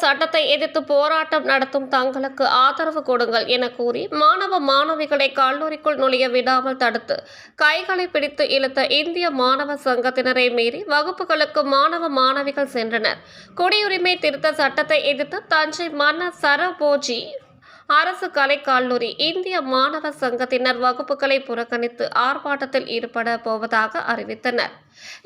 சட்டத்தை எதிர்த்து போராட்டம் நடத்தும் தங்களுக்கு ஆதரவு கொடுங்கள் என கூறி மாணவ மாணவிகளை கல்லூரிக்குள் நுழைய விடாமல் தடுத்து கைகளை பிடித்து இழுத்த இந்திய மாணவ சங்கத்தினரை மீறி வகுப்புகளுக்கு மாணவ மாணவிகள் சென்றனர். குடியுரிமை திருத்த சட்டத்தை எதிர்த்து தஞ்சை மன்னர் சரபோஜி அரசு கலை கல்லூரி இந்திய மாணவ சங்கத்தினர் வகுப்புகளை புறக்கணித்து ஆர்ப்பாட்டத்தில் ஈடுபட போவதாக அறிவித்தனர்.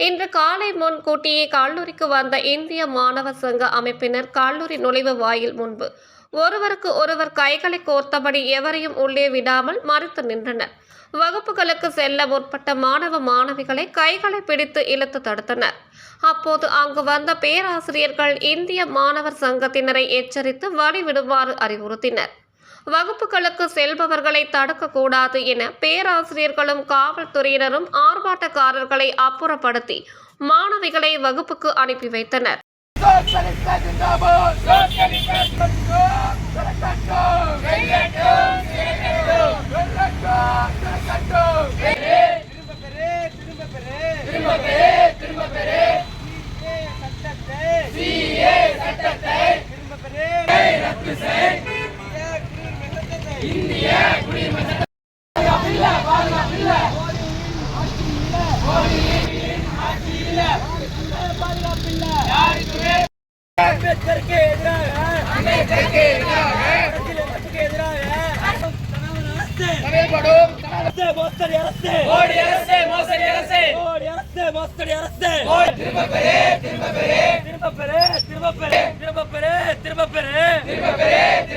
இன்று காலை முன்கூட்டியே கல்லூரிக்கு வந்த இந்திய மாணவ சங்க அமைப்பினர் கல்லூரி நுழைவு வாயில் முன்பு ஒருவருக்கு ஒருவர் கைகளை கோர்த்தபடி எவரையும் உள்ளே விடாமல் மறுத்து நின்றனர். வகுப்புகளுக்கு செல்ல முற்பட்ட மாணவ மாணவிகளை கைகளை பிடித்து இழுத்து தடுத்தனர். அப்போது அங்கு வந்த பேராசிரியர்கள் இந்திய மாணவர் சங்கத்தினரை எச்சரித்து வழிவிடுமாறு அறிவுறுத்தினர். வகுப்புகளுக்கு செல்பவர்களை தடுக்கக்கூடாது என பேராசிரியர்களும் காவல்துறையினரும் ஆர்ப்பாட்டக்காரர்களை அப்புறப்படுத்தி மாணவிகளை வகுப்புக்கு அனுப்பி வைத்தனர். இந்திய குடியுரிமை சட்டம் அம்பேத்கருக்கு எதிராக அம்பேத்கருக்கு எதிராக செயல்படும் அரசு மோசடி அரசு மோடி மோசடி மோடி அரசு மோசடி அரசு திரும்ப பெறு திரும்ப பெறு திரும்ப பெறு திரும்ப பெறு திரும்ப பெறு திரும்ப திரும்ப